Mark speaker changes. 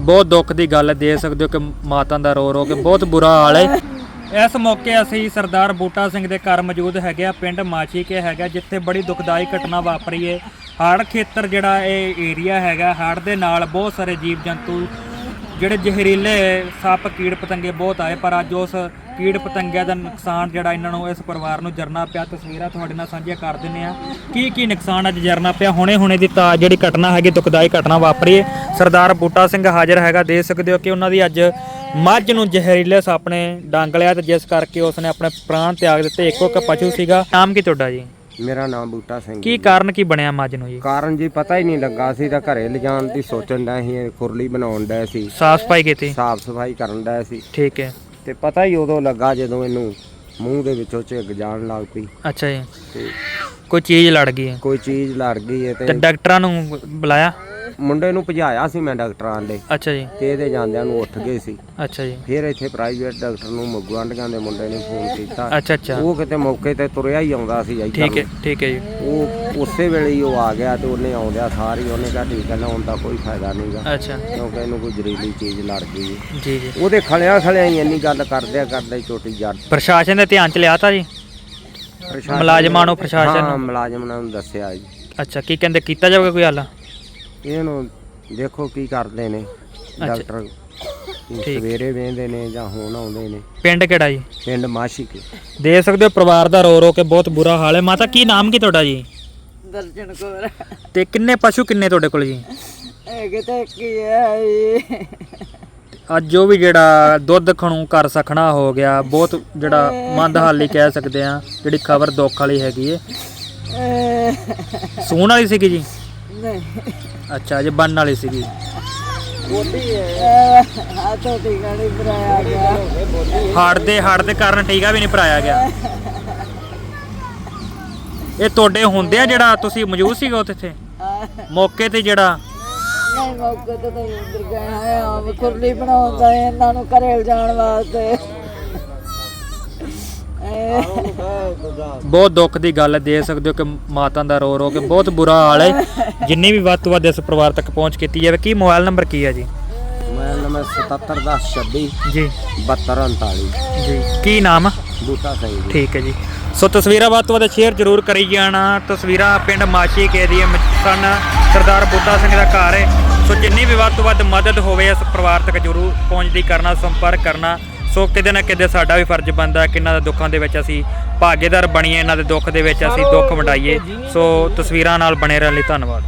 Speaker 1: ਬਹੁਤ ਦੁੱਖ ਦੀ ਗੱਲ ਹੈ ਦੇ ਸਕਦੇ ਹੋ ਕਿ ਮਾਤਾ ਦਾ ਰੋ ਰੋ ਕੇ ਬਹੁਤ ਬੁਰਾ ਹਾਲ ਹੈ। ਇਸ ਮੌਕੇ ਅਸੀਂ ਸਰਦਾਰ ਬੂਟਾ ਸਿੰਘ ਦੇ ਘਰ ਮੌਜੂਦ ਹੈਗੇ ਆ, ਪਿੰਡ ਮਾਚੀ ਕੇ ਹੈਗਾ, ਜਿੱਥੇ ਬੜੀ ਦੁਖਦਾਈ ਘਟਨਾ ਵਾਪਰੀ ਹੈ। ਹੜ੍ਹ ਖੇਤਰ ਜਿਹੜਾ ਇਹ ਏਰੀਆ ਹੈਗਾ, ਹੜ੍ਹ ਦੇ ਨਾਲ ਬਹੁਤ ਸਾਰੇ ਜੀਵ ਜੰਤੂ ਜਿਹੜੇ ਜ਼ਹਿਰੀਲੇ ਸੱਪ ਕੀੜ ਪਤੰਗੇ ਬਹੁਤ ਆਏ, ਪਰ ਅੱਜ ਉਸ ਕੀੜ ਪਤੰਗਿਆਂ ਦਾ ਨੁਕਸਾਨ ਜਿਹੜਾ ਇਹਨਾਂ ਨੂੰ, ਇਸ ਪਰਿਵਾਰ ਨੂੰ ਜਰਨਾ ਪਿਆ। ਤਸਵੀਰਾਂ ਤੁਹਾਡੇ ਨਾਲ ਸਾਂਝੀਆਂ ਕਰ ਦਿੰਨੇ ਆ ਕੀ ਕੀ ਨੁਕਸਾਨ ਅੱਜ ਜਰਨਾ ਪਿਆ? ਹੁਣੇ ਹੁਣੇ ਦੀ ਤਾਂ ਜਿਹੜੀ ਘਟਨਾ ਹੈਗੀ, ਦੁਖਦਾਈ ਘਟਨਾ ਵਾਪਰੀ ਹੈ। ਸਰਦਾਰ ਬੂਟਾ ਸਿੰਘ ਹਾਜ਼ਰ ਹੈਗਾ ਦੇ ਸਕਦੇ ਹੋ ਕਿ ਉਹਨਾਂ ਦੀ ਅੱਜ ਮੱਝ ਨੂੰ ਜ਼ਹਿਰੀਲੇ ਸੱਪ ਨੇ ਡਾਂਗ ਲਿਆ ਤੇ ਜਿਸ ਕਰਕੇ ਉਸਨੇ ਆਪਣੇ ਪ੍ਰਾਣ ਤਿਆਗ ਦਿੱਤੇ। ਇੱਕੋ ਇੱਕ ਪਸ਼ੂ ਸੀਗਾ। ਨਾਮ ਕੀ ਤੁਹਾਡਾ ਜੀ?
Speaker 2: ਮੇਰਾ ਨਾਮ ਬੂਟਾ ਸਿੰਘ
Speaker 1: ਕੀ ਕਾਰਨ ਕੀ ਬਣਿਆ ਮੱਝ ਨੂੰ ਜੀ?
Speaker 2: ਕਾਰਨ ਜੀ ਪਤਾ ਹੀ ਨਹੀਂ ਲੱਗਾ। ਸੀ ਤਾਂ ਘਰੇ ਲਿਜਾਣ ਦੀ ਸੋਚਣ ਦਾ ਸੀ ਖੁਰਲੀ ਬਣਾਉਣ ਦਾ ਸੀ।
Speaker 1: ਸਾਫ਼ ਸਫ਼ਾਈ ਕੀਤੀ?
Speaker 2: ਸਾਫ਼ ਸਫ਼ਾਈ ਕਰਨ ਦਾ ਸੀ।
Speaker 1: ਠੀਕ ਹੈ।
Speaker 2: ਤੇ ਪਤਾ ਹੀ ਉਦੋਂ ਲੱਗਾ ਜਦੋਂ ਇਹਨੂੰ ਮੂੰਹ ਦੇ ਵਿੱਚੋਂ ਝਿੱਗ ਜਾਣ ਲੱਗ ਪਈ।
Speaker 1: ਅੱਛਾ ਜੀ।
Speaker 2: ਤੇ
Speaker 1: ਕੋਈ ਚੀਜ਼ ਲੜ ਗਈ ਹੈ?
Speaker 2: ਕੋਈ ਚੀਜ਼ ਲੜ ਗਈ ਹੈ
Speaker 1: ਤੇ
Speaker 2: ਤੇ
Speaker 1: ਡਾਕਟਰਾਂ ਨੂੰ ਬੁਲਾਇਆ?
Speaker 2: ਮੁੰਡੇ ਨੂੰ ਭਜਾਇਆ ਸੀ ਮੈਂ ਡਾਕਟਰਾਂ ਦੇ।
Speaker 1: ਅੱਛਾ ਜੀ।
Speaker 2: ਤੇ ਇਹਦੇ ਜਾਂਦਿਆਂ ਨੂੰ ਉੱਠ ਗਏ ਸੀ।
Speaker 1: ਅੱਛਾ ਜੀ।
Speaker 2: ਫਿਰ ਇੱਥੇ ਪ੍ਰਾਈਵੇਟ ਡਾਕਟਰ ਨੂੰ ਮਗਵਾਂਡੀਆਂ ਦੇ ਮੁੰਡੇ ਨੇ ਫੋਨ ਕੀਤਾ।
Speaker 1: ਅੱਛਾ ਅੱਛਾ।
Speaker 2: ਉਹ ਕਿਤੇ ਮੌਕੇ ਤੇ ਤੁਰਿਆ ਹੀ ਆਉਂਦਾ ਸੀ ਇੱਧਰ
Speaker 1: ਠੀਕ ਹੈ। ਠੀਕ ਹੈ ਜੀ।
Speaker 2: ਉਹ ਉਸੇ ਵੇਲੇ ਹੀ ਉਹ ਆ ਗਿਆ ਤੇ ਉਹਨੇ ਆਉਂਦਿਆਂ ਸਾਰੀ ਉਹਨੇ ਕਿਹਾ ਠੀਕ ਹੈ ਨਾ ਹੁਣ ਤਾਂ ਕੋਈ ਫਾਇਦਾ ਨਹੀਂਗਾ
Speaker 1: ਅੱਛਾ।
Speaker 2: ਕਿਉਂਕਿ ਇਹਨੂੰ ਕੋਈ ਜ਼ਰੀਲੀ ਚੀਜ਼ ਲੜ ਗਈ।
Speaker 1: ਜੀ ਜੀ।
Speaker 2: ਉਹਦੇ ਖਲਿਆਂ ਖਲਿਆਂ ਹੀ ਇੰਨੀ ਗੱਲ ਕਰਦੇ ਕਰਦੇ ਹੀ ਚੋਟੀ ਜੜ
Speaker 1: ਪ੍ਰਸ਼ਾਸਨ ਦੇ ਧਿਆਨ ਚ ਲਿਆ ਤਾ ਜੀ? ਮੁਲਾਜ਼ਮਾਂ ਨੂੰ ਪ੍ਰਸ਼ਾਸਨ
Speaker 2: ਹਾਂ
Speaker 1: ਨੂੰ?
Speaker 2: ਮੁਲਾਜ਼ਮਾਂ ਨੂੰ ਦੱਸਿਆ ਜੀ।
Speaker 1: ਅੱਛਾ ਕੀ ਕਹਿੰਦੇ ਕੀਤਾ ਜਾਊਗਾ ਕੋਈ ਹੱਲ?
Speaker 2: ਇਹਨੂੰ ਦੇਖੋ ਕੀ ਕਰਦੇ ਨੇ ਡਾਕਟਰ ਸਵੇਰੇ ਵੇਂਦੇ ਨੇ ਜਾਂ ਹੁਣ ਆਉਂਦੇ ਨੇ।
Speaker 1: ਪਿੰਡ ਕਿਹੜਾ ਜੀ?
Speaker 2: ਪਿੰਡ ਮਾਸ਼ੀ ਕੇ
Speaker 1: ਦੇ ਸਕਦੇ ਹੋ ਪਰਿਵਾਰ ਦਾ ਰੋ ਰੋ ਕੇ ਬਹੁਤ ਬੁਰਾ ਹਾਲ ਹੈ। ਮਾਤਾ ਕੀ ਨਾਮ ਕੀ ਤੁਹਾਡਾ ਜੀ?
Speaker 3: ਦਰਜਨ ਕੋਰ।
Speaker 1: ਤੇ ਕਿੰਨੇ ਪਸ਼ੂ ਕਿੰਨੇ ਤੁਹਾਡੇ ਕੋਲ ਜੀ?
Speaker 3: ਹੈਗੇ ਤਾਂ ਕੀ ਹੈ
Speaker 1: ਅੱਜ ਜੋ ਵੀ ਜਿਹੜਾ ਦੁੱਧ ਖਣੂ ਕਰ ਸਕਣਾ ਹੋ ਗਿਆ ਬਹੁਤ ਜਿਹੜਾ ਮੰਦਹਾਲੀ ਕਹਿ ਸਕਦੇ ਆ ਜਿਹੜੀ ਖਬਰ ਦੁੱਖ ਵਾਲੀ ਹੈਗੀ ਏ। ਸੂਣ ਵਾਲੀ ਸੀਗੀ ਜੀ?
Speaker 3: ਨਹੀਂ
Speaker 1: ਅੱਛਾ ਜੇ ਬਣਨ ਵਾਲੀ ਸੀਗੀ।
Speaker 3: ਬੋਲੀ ਹੈ। ਹਾਥੋਂ ਦੀ ਗਾੜੀ ਬਰਾਇਆ ਗਿਆ।
Speaker 1: ਹਾਰਟ ਦੇ ਕਾਰਨ ਟੀਕਾ ਵੀ ਨਹੀਂ ਭਰਾਇਆ ਗਿਆ। ਇਹ ਤੁਹਾਡੇ ਹੁੰਦੇ ਆ ਜਿਹੜਾ ਤੁਸੀਂ ਮੌਜੂਦ ਸੀਗੇ ਉੱਥੇ ਇੱਥੇ? ਮੌਕੇ ਤੇ ਜਿਹੜਾ?
Speaker 3: ਨਹੀਂ ਮੌਕੇ ਤੇ ਤਾਂ ਅੰਦਰ ਗਏ ਹਾਂ ਆਮ ਕੁਰਲੀ ਬਣਾਉਂਦਾ ਇਹਨਾਂ ਨੂੰ ਘਰੇ ਲਿਜਾਣ ਵਾਸਤੇ।
Speaker 1: ਬਹੁਤ ਦੁੱਖ ਦੀ ਗੱਲ ਹੈ ਦੇ ਸਕਦੇ ਹੋ ਕਿ ਮਾਤਾ ਦਾ ਰੋ ਰੋ ਕੇ ਬਹੁਤ ਬੁਰਾ ਹਾਲ ਹੈ। ਜਿੰਨੀ ਵੀ ਵੱਧ ਤੋਂ ਵੱਧ ਇਸ ਪਰਿਵਾਰ ਤੱਕ ਪਹੁੰਚ ਕੀਤੀ ਜਾਵੇ ਕੀ ਮੋਬਾਈਲ ਨੰਬਰ ਕੀ ਹੈ ਜੀ?
Speaker 2: ਮੈਂ ਨੰਬਰ 771026
Speaker 1: ਜੀ।
Speaker 2: 7239
Speaker 1: ਜੀ। ਕੀ ਨਾਮ?
Speaker 2: ਬੂਟਾ ਸਿੰਘ ਜੀ।
Speaker 1: ਠੀਕ ਹੈ ਜੀ। ਸੋ ਤਸਵੀਰਾਂ ਵੱਧ ਤੋਂ ਵੱਧ ਸ਼ੇਅਰ ਜ਼ਰੂਰ ਕਰੀ ਜਾਣਾ। ਤਸਵੀਰਾਂ ਪਿੰਡ ਮਾਛੀ ਕੇ ਦੀਆਂ ਮ- ਸਨ। ਸਰਦਾਰ ਬੂਟਾ ਸਿੰਘ ਦਾ ਘਰ ਹੈ। ਸੋ ਜਿੰਨੀ ਵੀ ਵੱਧ ਤੋਂ ਵੱਧ ਮਦਦ ਹੋਵੇ ਇਸ ਪਰਿਵਾਰ ਤੱਕ ਜ਼ਰੂਰ ਪਹੁੰਚਦੀ ਕਰਨਾ ਸੰਪਰਕ ਕਰਨਾ। ਸੋ ਕਿਤੇ ਨਾ ਕਿਤੇ ਸਾਡਾ ਵੀ ਫਰਜ਼ ਬਣਦਾ ਕਿ ਇਹਨਾਂ ਦੇ ਦੁੱਖਾਂ ਦੇ ਵਿੱਚ ਅਸੀਂ ਭਾਗੀਦਾਰ ਬਣੀਏ ਇਹਨਾਂ ਦੇ ਦੁੱਖ ਦੇ ਵਿੱਚ ਅਸੀਂ ਦੁੱਖ ਵੰਡਾਈਏ। ਸੋ ਤਸਵੀਰਾਂ ਨਾਲ ਬਣੇ ਰਹਿਣ ਲਈ ਧੰਨਵਾਦ।